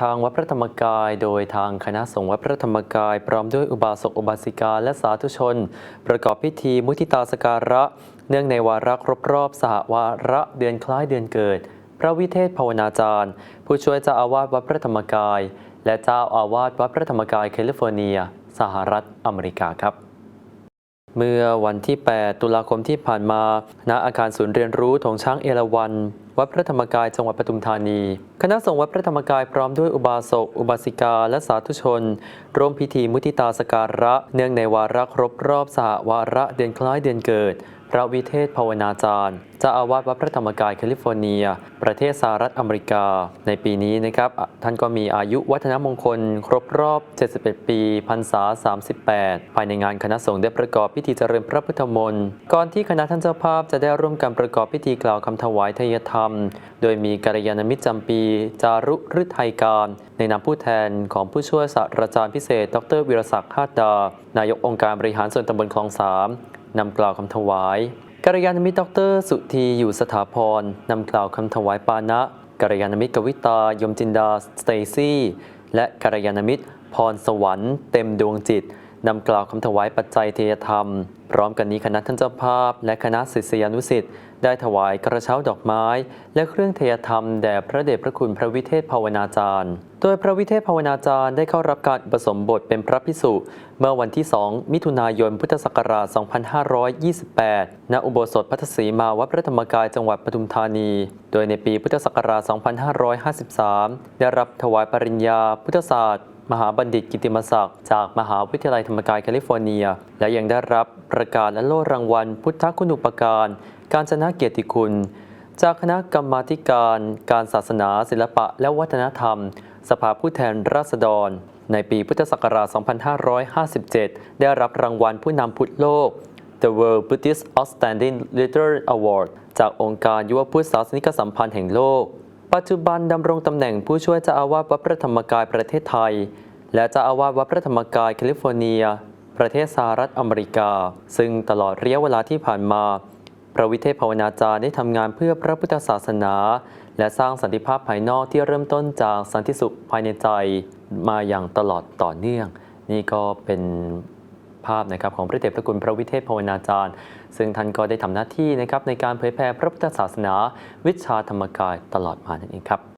ทางวัดพระธรรมกายโดยทางคณะสงฆ์วัดพระธรรมกาย พร้อมด้วยอุบาสกอุบาสิกาและสาธุชน ประกอบพิธีมุทิตาสการะ เนื่องในวาระครบรอบสหวาระเดือนคล้ายเดือนเกิด พระวิเทศภาวนาจารย์ ผู้ช่วยเจ้าอาวาสวัดพระธรรมกาย และเจ้าอาวาสวัดพระธรรมกายแคลิฟอร์เนีย สหรัฐอเมริกาครับ เมื่อวันที่ 8 ตุลาคมที่ผ่านมา ณ อาคารศูนย์เรียนรู้ทงช้างเอราวัณ วัดพระธรรมกาย จังหวัดปทุมธานี คณะสงฆ์วัดพระธรรมกายพร้อมด้วยอุบาสก อุบาสิกา และสาธุชน ร่วมพิธีมุติตาสการะ เนื่องในวาระครบรอบสหวาระเดือนคล้ายเดือนเกิด พระวิเทศภาวนาจารย์จ้าอาวาสวัดพระธรรมกายแคลิฟอร์เนีย ประเทศสหรัฐอเมริกา ในปีนี้นะครับ ท่านก็มีอายุวัฒนมงคล ครบรอบ 71 ปีพรรษา 38 ภายในงานคณะสงฆ์ได้ประกอบพิธีเจริญพระพุทธมนต์ ก่อนที่คณะท่านเจ้าภาพจะได้ร่วมกันประกอบพิธีกล่าวคำถวายทายธรรม โดยมีกัลยาณมิตรจำปี จารุฤทัยการ ในนามผู้แทนของผู้ช่วยศาสตราจารย์พิเศษ ดรวิรศักดิ์ฮาดดา นายกองค์การบริหารส่วนตำบลคลองสามนำกล่าวคำถวายกัลยาณมิตรดร สุธีอยู่สถาพรนำกล่าวคำถวายปานะกัลยาณมิตรกวิตายมจินดาสเตซี่และกัลยาณมิตรพรสวรรค์เต็มดวงจิต นำกล่าวคำถวายปัจจัยเทยธรรม พร้อมกันนี้คณะท่านเจ้าภาพ และคณะศิษยานุศิษย์ได้ถวายกระเช้าดอกไม้ และเครื่องเทยธรรมแด่พระเดชพระคุณพระวิเทศภาวนาจารย์ โดยพระวิเทศภาวนาจารย์ได้เข้ารับการอุปสมบทเป็นพระพิสุเมื่อวันที่ 2 มิถุนายนพุทธศักราช 2528 ณ อุโบสถพัทธสีมาวัดพระธรรมกายจังหวัดปทุมธานี โดยในปีพุทธศักราช 2553 ได้รับถวายปริญญาพุทธศาสตร์ มหาบัณฑิตกิติมศักดิ์จากมหาวิทยาลัยธรรมกายแคลิฟอร์เนีย และยังได้รับประกาศและโล่รางวัล พุทธคุณูปการ การชนะเกียรติคุณ จากคณะกรรมาการ การศาสนา ศิลปะ และวัฒนธรรม สภาผู้แทนราษฎร ในปีพุทธศักราช 2557 ได้รับรางวัลผู้นำพุทธโลก The World Buddhist Outstanding Leader Award จากองค์การยุวพุทธศาสนิกสัมพันธ์แห่งโลก ปัจจุบันดำรงตำแหน่งผู้ช่วยเจ้าอาวาสวัดพระธรรมกายประเทศไทย และเจ้าอาวาสวัดพระธรรมกายแคลิฟอร์เนีย ประเทศสหรัฐอเมริกา ซึ่งตลอดระยะเวลาที่ผ่านมา พระวิเทศภาวนาจารย์ได้ทำงานเพื่อพระพุทธศาสนา และสร้างสันติภาพภายนอกที่เริ่มต้นจากสันติสุขภายในใจมาอย่างตลอดต่อเนื่อง นี่ก็เป็น ภาพนะครับของพระเดชพระคุณพระวิเทศภาวนาจารย์ ซึ่งท่านก็ได้ทำหน้าที่นะครับในการเผยแผ่พระพุทธศาสนา วิชาธรรมกายตลอดมานั่นเองครับ